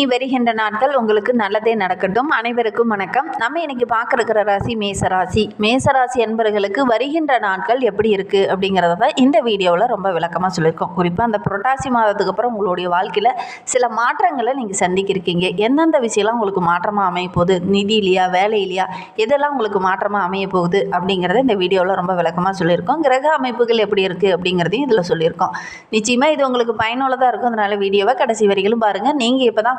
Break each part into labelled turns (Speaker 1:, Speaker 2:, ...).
Speaker 1: இனி வருகின்ற நாட்கள் உங்களுக்கு நல்லதே நடக்கட்டும். அனைவருக்கும் வணக்கம். நம்ம இன்னைக்கு பார்க்கிருக்கிற ராசி மேசராசி. மேசராசி என்பவர்களுக்கு வருகின்ற நாட்கள் எப்படி இருக்குது அப்படிங்கிறத தான் இந்த வீடியோவில் ரொம்ப விளக்கமாக சொல்லியிருக்கோம். குறிப்பாக அந்த புரட்டாசி மாதத்துக்கு அப்புறம் உங்களுடைய வாழ்க்கையில் சில மாற்றங்களை நீங்கள் சந்திக்கிருக்கீங்க. எந்தெந்த விஷயம்லாம் உங்களுக்கு மாற்றமாக அமைய போகுது? நிதியிலையா வேலையிலையா எதெல்லாம் உங்களுக்கு மாற்றமாக அமைய போகுது அப்படிங்கிறத இந்த வீடியோவில் ரொம்ப விளக்கமாக சொல்லியிருக்கோம். கிரக அமைப்புகள் எப்படி இருக்குது அப்படிங்கிறதையும் இதில் சொல்லியிருக்கோம். நிச்சயமாக இது உங்களுக்கு பயனுள்ளதாக இருக்கும். அதனால் வீடியோவை கடைசி வரைக்கும் பாருங்கள் நீங்கள் இப்போ தான்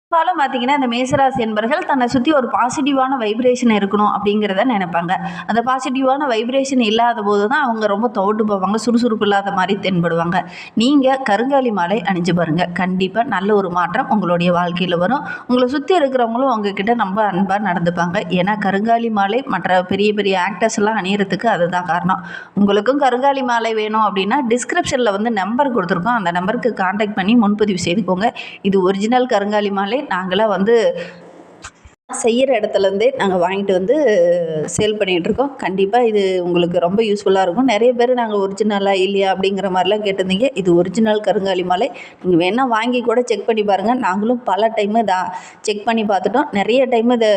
Speaker 1: பெரும்பாலும் பார்த்தீங்கன்னா இந்த மேசராசி என்பர்கள் தன்னை சுற்றி ஒரு பாசிட்டிவான வைப்ரேஷன் இருக்கணும் அப்படிங்கிறத நினைப்பாங்க. அந்த பாசிட்டிவான வைப்ரேஷன் இல்லாத போது தான் அவங்க ரொம்ப தோட்டு போவாங்க சுறுசுறுப்பு இல்லாத மாதிரி தென்படுவாங்க. நீங்கள் கருங்காலி மாலை அணிஞ்சு பாருங்கள் கண்டிப்பாக நல்ல ஒரு மாற்றம் உங்களுடைய வாழ்க்கையில் வரும். உங்களை சுற்றி இருக்கிறவங்களும் உங்ககிட்ட ரொம்ப அன்பாக நடந்துப்பாங்க. ஏன்னா கருங்காலி மாலை மற்ற பெரிய பெரிய ஆக்டர்ஸ் எல்லாம் அணியறதுக்கு அதுதான் காரணம். உங்களுக்கும் கருங்காலி மாலை வேணும் அப்படின்னா டிஸ்கிரிப்ஷனில் வந்து நம்பர் கொடுத்துருக்கோம். அந்த நம்பருக்கு காண்டாக்ட் பண்ணி முன்பதிவு செய்துக்கோங்க இது ஒரிஜினல் கருங்காலி மாலை. நாங்களாம் வந்து செய்கிற இடத்துலேருந்தே நாங்கள் வாங்கிட்டு வந்து சேல் பண்ணிகிட்ருக்கோம் கண்டிப்பாக இது உங்களுக்கு ரொம்ப யூஸ்ஃபுல்லாக இருக்கும். நிறைய பேர் நாங்கள் ஒரிஜினலாக இல்லையா அப்படிங்கிற மாதிரிலாம் கேட்டிருந்தீங்க. இது ஒரிஜினல் கருங்காலி மாலை. நீங்கள் வேணால் வாங்கி கூட செக் பண்ணி பாருங்கள் நாங்களும் பல டைமு இதை செக் பண்ணி பார்த்துட்டோம். நிறைய டைம் இதை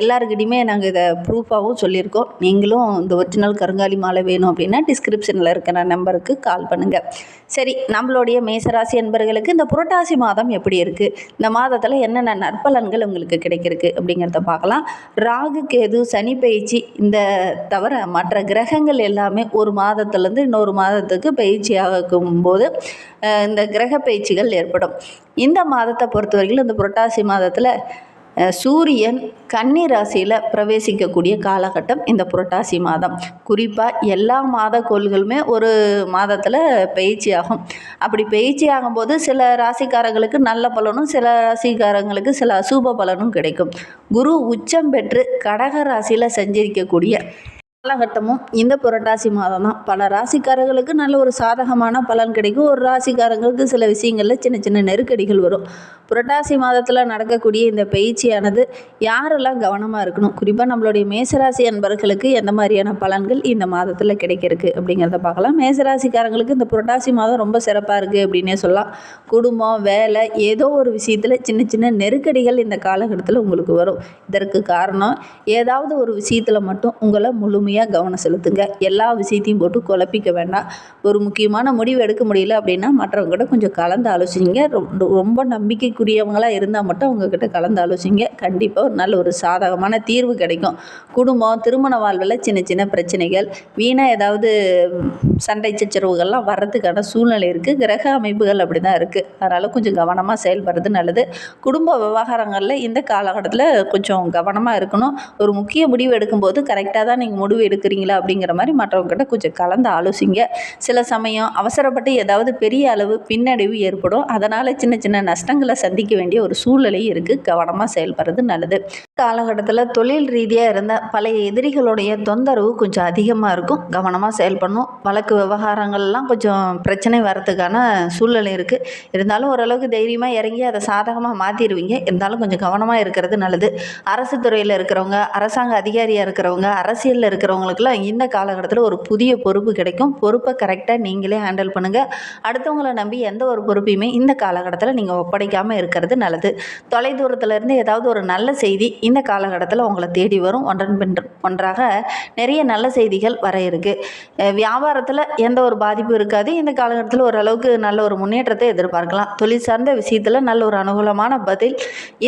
Speaker 1: எல்லாருக்கிட்டையுமே நாங்கள் இதை ப்ரூஃபாகவும் சொல்லியிருக்கோம். நீங்களும் இந்த ஒரிஜினல் கருங்காலி மாலை வேணும் அப்படின்னா டிஸ்கிரிப்ஷனில் இருக்கிற நம்பருக்கு கால் பண்ணுங்கள் சரி நம்மளுடைய மேசராசி என்பர்களுக்கு இந்த புரட்டாசி மாதம் எப்படி இருக்குது இந்த மாதத்தில் என்னென்ன நற்பலன்கள் உங்களுக்கு கிடைக்கிருக்கு அப்படிங்கிறத பார்க்கலாம். ராகு கேது சனி பயிற்சி இந்த தவிர மற்ற கிரகங்கள் எல்லாமே ஒரு மாதத்துலேருந்து இன்னொரு மாதத்துக்கு பயிற்சி ஆகும்போது இந்த கிரக பயிற்சிகள் ஏற்படும். இந்த மாதத்தை பொறுத்தவரையில் இந்த புரட்டாசி மாதத்தில் சூரியன் கன்னி ராசியில் பிரவேசிக்கக்கூடிய காலகட்டம் இந்த புரட்டாசி மாதம். குறிப்பாக எல்லா மாத கோள்களுமே ஒரு மாதத்தில் பயிற்சி ஆகும். அப்படி பயிற்சி ஆகும்போது சில ராசிக்காரங்களுக்கு நல்ல பலனும் சில ராசிக்காரங்களுக்கு சில அசூப பலனும் கிடைக்கும். குரு உச்சம் பெற்று கடக ராசியில் சஞ்சரிக்கக்கூடிய காலகட்டமும் இந்த புரட்டாசி மாதம் தான் பல ராசிக்காரர்களுக்கு நல்ல ஒரு சாதகமான பலன் கிடைக்கும். ஒரு ராசிக்காரங்களுக்கு சில விஷயங்களில் சின்ன சின்ன நெருக்கடிகள் வரும். புரட்டாசி மாதத்தில் நடக்கக்கூடிய இந்த பயிற்சியானது யாரெல்லாம் கவனமாக இருக்கணும்? குறிப்பாக நம்மளுடைய மேசராசி அன்பர்களுக்கு எந்த மாதிரியான பலன்கள் இந்த மாதத்தில் கிடைக்கிறதுக்கு அப்படிங்கிறத பார்க்கலாம். மேசராசிக்காரங்களுக்கு இந்த புரட்டாசி மாதம் ரொம்ப சிறப்பாக இருக்குது அப்படின்னே சொல்லலாம். குடும்பம் வேலை ஏதோ ஒரு விஷயத்தில் சின்ன சின்ன நெருக்கடிகள் இந்த காலகட்டத்தில் உங்களுக்கு வரும். இதற்கு காரணம் ஏதாவது ஒரு விஷயத்தில் மட்டும் உங்களை முழுமையாக கவனம் செலுத்துங்க. எல்லா விஷயத்தையும் போட்டு குழப்பிக்க வேண்டாம். ஒரு முக்கியமான முடிவு எடுக்க முடியல அப்படின்னா மற்றவங்ககிட்ட கொஞ்சம் கலந்து ஆலோசிங்க. ரொம்ப நம்பிக்கைக்குரியவங்களாக இருந்தால் மட்டும் அவங்கக்கிட்ட கலந்து ஆலோசிங்க. கண்டிப்பாக ஒரு நல்ல ஒரு சாதகமான தீர்வு கிடைக்கும். குடும்பம் திருமண வாழ்வில் சின்ன சின்ன பிரச்சனைகள் வீணாக ஏதாவது சண்டை சச்சரவுகள்லாம் வர்றதுக்கான சூழ்நிலை இருக்குது கிரக அமைப்புகள் அப்படி தான் இருக்குது அதனால் கொஞ்சம் கவனமாக செயல்படுறது நல்லது. குடும்ப விவகாரங்களில் இந்த காலகட்டத்தில் கொஞ்சம் கவனமாக இருக்கணும். ஒரு முக்கிய முடிவு எடுக்கும்போது கரெக்டாக தான் நீங்கள் முடிவு எடுக்கிறீங்களா அப்படிங்கிற மாதிரி மற்றவங்ககிட்ட கொஞ்சம் கலந்து ஆலோசிங்க. சில சமயம் அவசரப்பட்டு ஏதாவது பெரிய அளவு பின்னடைவு ஏற்படும். அதனால் சின்ன சின்ன நஷ்டங்களை சந்திக்க வேண்டிய ஒரு சூழ்நிலை இருக்குது கவனமாக செயல்படுறது நல்லது. காலகட்டத்தில் தொழில் ரீதியாக இருந்த பழைய எதிரிகளுடைய தொந்தரவு கொஞ்சம் அதிகமாக இருக்கும். கவனமாக செயல்படணும். வழக்கு விவகாரங்கள்லாம் கொஞ்சம் பிரச்சனை வரத்துக்கான சூழ்நிலை இருக்குது இருந்தாலும் ஓரளவுக்கு தைரியமாக இறங்கி அதை சாதகமாக மாற்றிடுவீங்க இருந்தாலும் கொஞ்சம் கவனமாக இருக்கிறது நல்லது. அரசு துறையில் இருக்கிறவங்க அரசாங்க அதிகாரியாக இருக்கிறவங்க அரசியலில் இருக்கிற இருக்கிறவங்களுக்குலாம் இந்த காலகட்டத்தில் ஒரு புதிய பொறுப்பு கிடைக்கும். பொறுப்பை கரெக்டாக நீங்களே ஹேண்டில் பண்ணுங்கள் அடுத்தவங்கள நம்பி எந்த ஒரு பொறுப்பையுமே இந்த காலகட்டத்தில் நீங்கள் ஒப்படைக்காமல் இருக்கிறது நல்லது. தொலைதூரத்துலேருந்து ஏதாவது ஒரு நல்ல செய்தி இந்த காலகட்டத்தில் உங்களை தேடி வரும். ஒன்றன் பின் ஒன்றாக நிறைய நல்ல செய்திகள் வர இருக்குது வியாபாரத்தில் எந்த ஒரு பாதிப்பும் இருக்காது. இந்த காலகட்டத்தில் ஓரளவுக்கு நல்ல ஒரு முன்னேற்றத்தை எதிர்பார்க்கலாம். தொழில் சார்ந்த விஷயத்தில் நல்ல ஒரு அனுகூலமான பதில்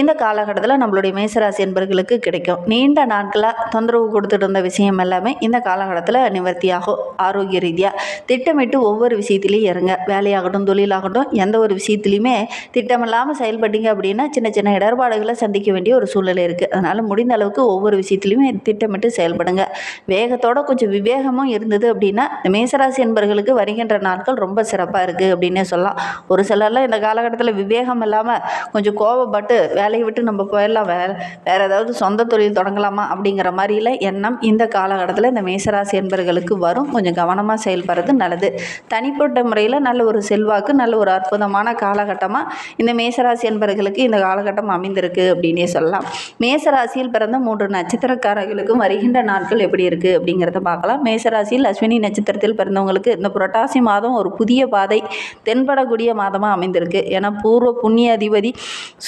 Speaker 1: இந்த காலகட்டத்தில் நம்மளுடைய மேசராசி என்பர்களுக்கு கிடைக்கும். நீண்ட நாட்களாக தொந்தரவு கொடுத்துட்டு இருந்த விஷயம் எல்லாமே எல்லாமே இந்த காலகட்டத்தில் நிவர்த்தியாகும் ஆரோக்கிய ரீதியாக திட்டமிட்டு ஒவ்வொரு விஷயத்துலையும் இறங்க. வேலையாகட்டும் தொழிலாகட்டும் எந்த ஒரு விஷயத்துலையுமே திட்டமில்லாமல் செயல்பட்டீங்க அப்படின்னா சின்ன சின்ன இடர்பாடுகளை சந்திக்க வேண்டிய ஒரு சூழ்நிலை இருக்குது அதனால் முடிந்த அளவுக்கு ஒவ்வொரு விஷயத்துலையுமே திட்டமிட்டு செயல்படுங்க. வேகத்தோட கொஞ்சம் விவேகமும் இருந்தது அப்படின்னா மேசராசி என்பவர்களுக்கு வருகின்ற நாட்கள் ரொம்ப சிறப்பாக இருக்குது அப்படின்னே சொல்லலாம். ஒரு சிலர்லாம் இந்த காலகட்டத்தில் விவேகம் இல்லாமல் கொஞ்சம் கோவப்பட்டு வேலையை விட்டு நம்ம போயிடலாம். வேறு வேறு ஏதாவது சொந்த தொழில் தொடங்கலாமா அப்படிங்கிற மாதிரியில் எண்ணம் இந்த காலகட்டத்தில் இந்த மேசராசி என்பர்களுக்கு வரும். கொஞ்சம் கவனமாக செயல்படுறது நல்லது. தனிப்பட்ட முறையில் நல்ல ஒரு செல்வாக்கு நல்ல ஒரு அற்புதமான காலகட்டமாக இந்த மேசராசி என்பர்களுக்கு இந்த காலகட்டம் அமைந்திருக்கு அப்படின்னே சொல்லலாம். மேசராசியில் பிறந்த மூன்று நட்சத்திரக்காரர்களுக்கும் வருகின்ற நாட்கள் எப்படி இருக்குது அப்படிங்கிறத பார்க்கலாம். மேசராசியில் அஸ்வினி நட்சத்திரத்தில் பிறந்தவங்களுக்கு இந்த புரட்டாசி மாதம் ஒரு புதிய பாதை தென்படக்கூடிய மாதமாக அமைந்திருக்கு. ஏன்னா பூர்வ புண்ணிய அதிபதி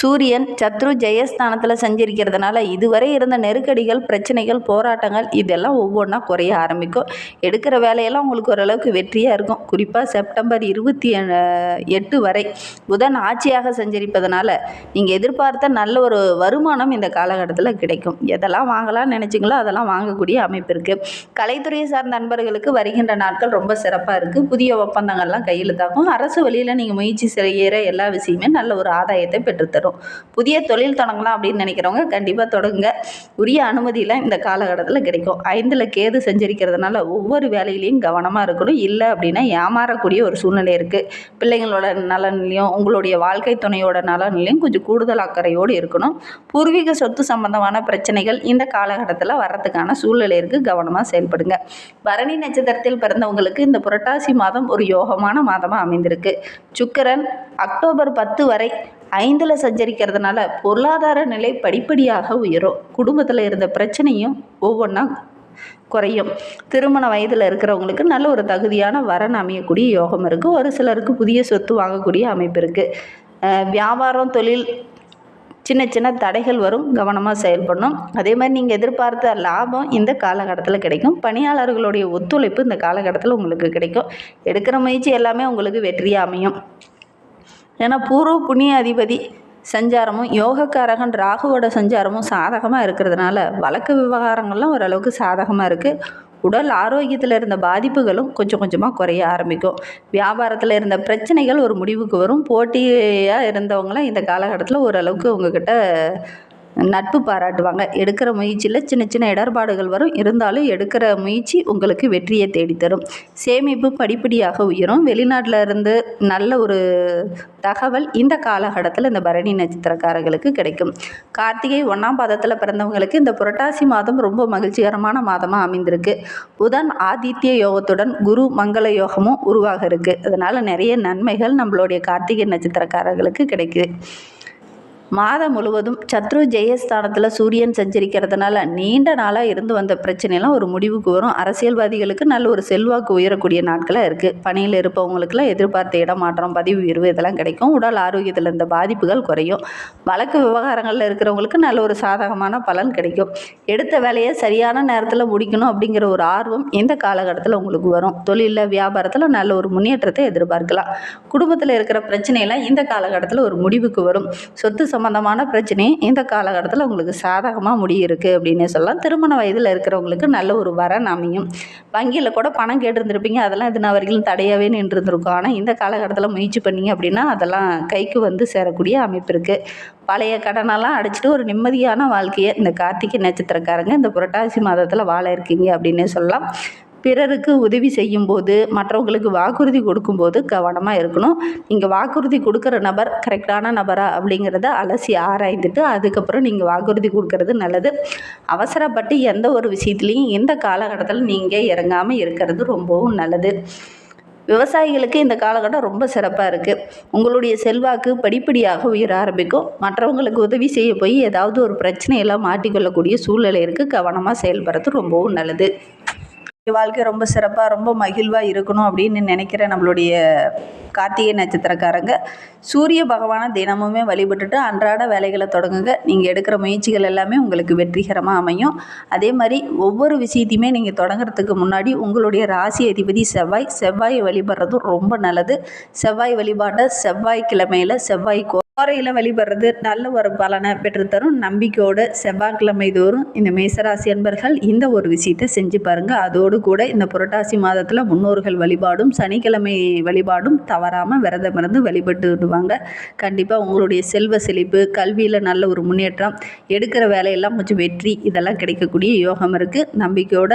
Speaker 1: சூரியன் சத்ரு ஜெயஸ்தானத்தில் சஞ்சரிக்கிறதுனால இதுவரை இருந்த நெருக்கடிகள் பிரச்சனைகள் போராட்டங்கள் இதெல்லாம் ஒவ்வொன்றா குறைய ஆரம்பிக்கும். எடுக்கிற வேலையெல்லாம் உங்களுக்கு ஓரளவுக்கு வெற்றியாக இருக்கும். குறிப்பாக செப்டம்பர் இருபத்தி எட்டு வரை புதன் ஆட்சியாக சஞ்சரிப்பதனால நீங்கள் எதிர்பார்த்த நல்ல ஒரு வருமானம் இந்த காலகட்டத்தில் கிடைக்கும். எதெல்லாம் வாங்கலாம்னு நினச்சிங்களோ அதெல்லாம் வாங்கக்கூடிய அமைப்பு இருக்குது கலைத்துறையை சார்ந்த நண்பர்களுக்கு வருகின்ற நாட்கள் ரொம்ப சிறப்பாக இருக்குது புதிய ஒப்பந்தங்கள்லாம் கையெழுத்தாகும். அரசு வழியில் நீங்கள் முயற்சி செய்கிற எல்லா விஷயமே நல்ல ஒரு ஆதாயத்தை பெற்றுத்தரும். புதிய தொழில் தொடங்கலாம் அப்படின்னு நினைக்கிறவங்க கண்டிப்பாக தொடங்குங்க. உரிய அனுமதியெலாம் இந்த காலகட்டத்தில் கிடைக்கும். ஐந்து ஐந்தில் கேது செஞ்சரிக்கிறதுனால ஒவ்வொரு வேலையிலையும் கவனமாக இருக்கணும். இல்லை அப்படின்னா ஏமாறக்கூடிய ஒரு சூழ்நிலை இருக்குது பிள்ளைங்களோட நலன்லையும் உங்களுடைய வாழ்க்கை துணையோட நலன்லையும் கொஞ்சம் கூடுதல் அக்கறையோடு இருக்கணும். பூர்வீக சொத்து சம்பந்தமான பிரச்சனைகள் இந்த காலகட்டத்தில் வர்றதுக்கான சூழ்நிலை இருக்குது கவனமாக செயல்படுங்க. பரணி நட்சத்திரத்தில் பிறந்தவங்களுக்கு இந்த புரட்டாசி மாதம் ஒரு யோகமான மாதமாக அமைந்திருக்கு. சுக்கரன் அக்டோபர் பத்து வரை ஐந்தில் சஞ்சரிக்கிறதுனால பொருளாதார நிலை படிப்படியாக உயரும். குடும்பத்தில் இருந்த பிரச்சனையும் ஒவ்வொன்றா குறையும். திருமண வயதில் இருக்கிறவங்களுக்கு நல்ல ஒரு தகுதியான வரன் அமையக்கூடிய யோகம் இருக்குது ஒரு சிலருக்கு புதிய சொத்து வாங்கக்கூடிய அமைப்பு இருக்குது வியாபாரம் தொழில் சின்ன சின்ன தடைகள் வரும். கவனமாக செயல்படணும். அதே மாதிரி நீங்கள் எதிர்பார்த்த லாபம் இந்த காலகட்டத்தில் கிடைக்கும். பணியாளர்களுடைய ஒத்துழைப்பு இந்த காலகட்டத்தில் உங்களுக்கு கிடைக்கும். எடுக்கிற முயற்சி எல்லாமே உங்களுக்கு வெற்றியாக அமையும். ஏன்னா பூர்வ புண்ணிய அதிபதி சஞ்சாரமும் யோகக்காரகன் ராகுவோட சஞ்சாரமும் சாதகமாக இருக்கிறதுனால வழக்கு விவகாரங்கள்லாம் ஓரளவுக்கு சாதகமாக இருக்குது உடல் ஆரோக்கியத்தில் இருந்த பாதிப்புகளும் கொஞ்சம் கொஞ்சமாக குறைய ஆரம்பிக்கும். வியாபாரத்தில் இருந்த பிரச்சனைகள் ஒரு முடிவுக்கு வரும். போட்டியாக இருந்தவங்களாம் இந்த காலகட்டத்தில் ஓரளவுக்கு உங்ககிட்ட நட்பு பாராட்டுவாங்க. எடுக்கிற முயற்சியில் சின்ன சின்ன இடர்பாடுகள் வரும். இருந்தாலும் எடுக்கிற முயற்சி உங்களுக்கு வெற்றியை தேடித்தரும். சேமிப்பு படிப்படியாக உயரும். வெளிநாட்டில் இருந்து நல்ல ஒரு தகவல் இந்த காலகட்டத்தில் இந்த பரணி நட்சத்திரக்காரர்களுக்கு கிடைக்கும். கார்த்திகை ஒன்றாம் பாதத்தில் பிறந்தவங்களுக்கு இந்த புரட்டாசி மாதம் ரொம்ப மகிழ்ச்சிகரமான மாதமாக அமைந்திருக்கு. புதன் ஆதித்ய யோகத்துடன் குரு மங்கள யோகமும் உருவாக இருக்குது அதனால் நிறைய நன்மைகள் நம்மளுடைய கார்த்திகை நட்சத்திரக்காரர்களுக்கு கிடைக்குது. மாதம் முழுவதும் சத்ரு ஜெயஸ்தானத்தில் சூரியன் சஞ்சரிக்கிறதுனால நீண்ட நாளாக இருந்து வந்த பிரச்சனைலாம் ஒரு முடிவுக்கு வரும். அரசியல்வாதிகளுக்கு நல்ல ஒரு செல்வாக்கு உயரக்கூடிய நாட்களாக இருக்குது பணியில் இருப்பவங்களுக்குலாம் எதிர்பார்த்த இடமாற்றம் பதிவு உயர்வு இதெல்லாம் கிடைக்கும். உடல் ஆரோக்கியத்தில் இருந்த பாதிப்புகள் குறையும். வழக்கு விவகாரங்களில் இருக்கிறவங்களுக்கு நல்ல ஒரு சாதகமான பலன் கிடைக்கும். எடுத்த வேலையை சரியான நேரத்தில் முடிக்கணும் அப்படிங்கிற ஒரு ஆர்வம் இந்த காலகட்டத்தில் உங்களுக்கு வரும். தொழிலில் வியாபாரத்தில் நல்ல ஒரு முன்னேற்றத்தை எதிர்பார்க்கலாம். குடும்பத்தில் இருக்கிற பிரச்சனையெல்லாம் இந்த காலகட்டத்தில் ஒரு முடிவுக்கு வரும். சொத்து சம்மந்தமான பிரச்சனை இந்த காலகட்டத்தில் உங்களுக்கு சாதகமாக முடியிருக்கு அப்படின்னே சொல்லலாம். திருமண வயதில் இருக்கிறவங்களுக்கு நல்ல ஒரு வரன் அமையும். வங்கியில் கூட பணம் கேட்டிருந்துருப்பீங்க. அதெல்லாம் இது நான் வரைக்கும் தடையாகவே நின்றுருந்துருக்கும். ஆனால் இந்த காலகட்டத்தில் முயற்சி பண்ணிங்க அப்படின்னா அதெல்லாம் கைக்கு வந்து சேரக்கூடிய அமைப்பு இருக்குது பழைய கடனெல்லாம் அடைச்சிட்டு ஒரு நிம்மதியான வாழ்க்கையை இந்த கார்த்திகை நட்சத்திரக்காரங்க இந்த புரட்டாசி மாதத்தில் வாழ இருக்கீங்க அப்படின்னே சொல்லலாம். பிறருக்கு உதவி செய்யும்போது மற்றவங்களுக்கு வாக்குறுதி கொடுக்கும்போது கவனமாக இருக்கணும். நீங்கள் வாக்குறுதி கொடுக்குற நபர் கரெக்டான நபரா அப்படிங்கிறத அலசி ஆராய்ந்துட்டு அதுக்கப்புறம் நீங்கள் வாக்குறுதி கொடுக்கறது நல்லது. அவசரப்பட்டு எந்த ஒரு விஷயத்துலையும் இந்த காலகட்டத்தில் நீங்கள் இறங்காமல் இருக்கிறது ரொம்பவும் நல்லது. விவசாயிகளுக்கு இந்த காலகட்டம் ரொம்ப சிறப்பாக இருக்குது உங்களுடைய செல்வாக்கு படிப்படியாக உயர ஆரம்பிக்கும். மற்றவங்களுக்கு உதவி செய்ய போய் ஏதாவது ஒரு பிரச்சனையெல்லாம் மாட்டிக்கொள்ளக்கூடிய சூழ்நிலை இருக்குது கவனமாக செயல்படுறது ரொம்பவும் நல்லது. வாழ்க்கை ரொம்ப சிறப்பாக ரொம்ப மகிழ்வாக இருக்கணும் அப்படின்னு நினைக்கிற நம்மளுடைய கார்த்திகை நட்சத்திரக்காரங்க சூரிய பகவானை தினமுமே வழிபட்டுட்டு அன்றாட வேலைகளை தொடங்குங்க. நீங்கள் எடுக்கிற முயற்சிகள் எல்லாமே உங்களுக்கு வெற்றிகரமாக அமையும். அதே மாதிரி ஒவ்வொரு விஷயத்தையுமே நீங்கள் தொடங்குறதுக்கு முன்னாடி உங்களுடைய ராசி அதிபதி செவ்வாய் செவ்வாயை வழிபடுறதும் ரொம்ப நல்லது. செவ்வாய் வழிபாட்டை செவ்வாய்க்கிழமையில் செவ்வாய் கோ கோரையில் வழிபடுறது நல்ல ஒரு பலனை பெற்றுத்தரும் நம்பிக்கையோடு செவ்வாய்க்கிழமை தோறும் இந்த மேசராசி அன்பர்கள் இந்த ஒரு விஷயத்தை செஞ்சு பாருங்கள் அதோடு கூட இந்த புரட்டாசி மாதத்தில் முன்னோர்கள் வழிபாடும் சனிக்கிழமை வழிபாடும் தவறாமல் விரதம் இருந்து வழிபட்டு விடுவாங்க கண்டிப்பாக உங்களுடைய செல்வ செழிப்பு கல்வியில் நல்ல ஒரு முன்னேற்றம் எடுக்கிற வேலையெல்லாம் கொஞ்சம் வெற்றி இதெல்லாம் கிடைக்கக்கூடிய யோகம் இருக்குது நம்பிக்கையோட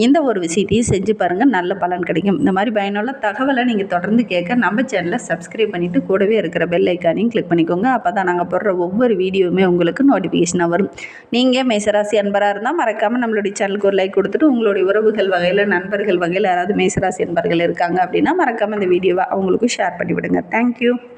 Speaker 1: இந்த ஒரு விஷயத்தையும் செஞ்சு பாருங்கள் நல்ல பலன் கிடைக்கும். இந்த மாதிரி பயனுள்ள தகவலை நீங்கள் தொடர்ந்து கேட்க நம்ம சேனலை சப்ஸ்கிரைப் பண்ணிவிட்டு கூடவே இருக்கிற பெல் ஐக்கானையும் கிளிக் பண்ணிக்கோங்க. அப்போ தான் நாங்கள் போடுற ஒவ்வொரு வீடியோவுமே உங்களுக்கு நோட்டிஃபிகேஷனாக வரும். நீங்கள் மேசராசி அன்பராக இருந்தால் மறக்காமல் நம்மளுடைய சேனலுக்கு ஒரு லைக் கொடுத்துட்டு உங்களுடைய உறவுகள் வகையில் நண்பர்கள் வகையில் யாராவது மேசராசி அன்பர்கள் இருக்காங்க அப்படின்னா மறக்காமல் இந்த வீடியோவை அவங்களுக்கும் ஷேர் பண்ணிவிடுங்க. தேங்க்யூ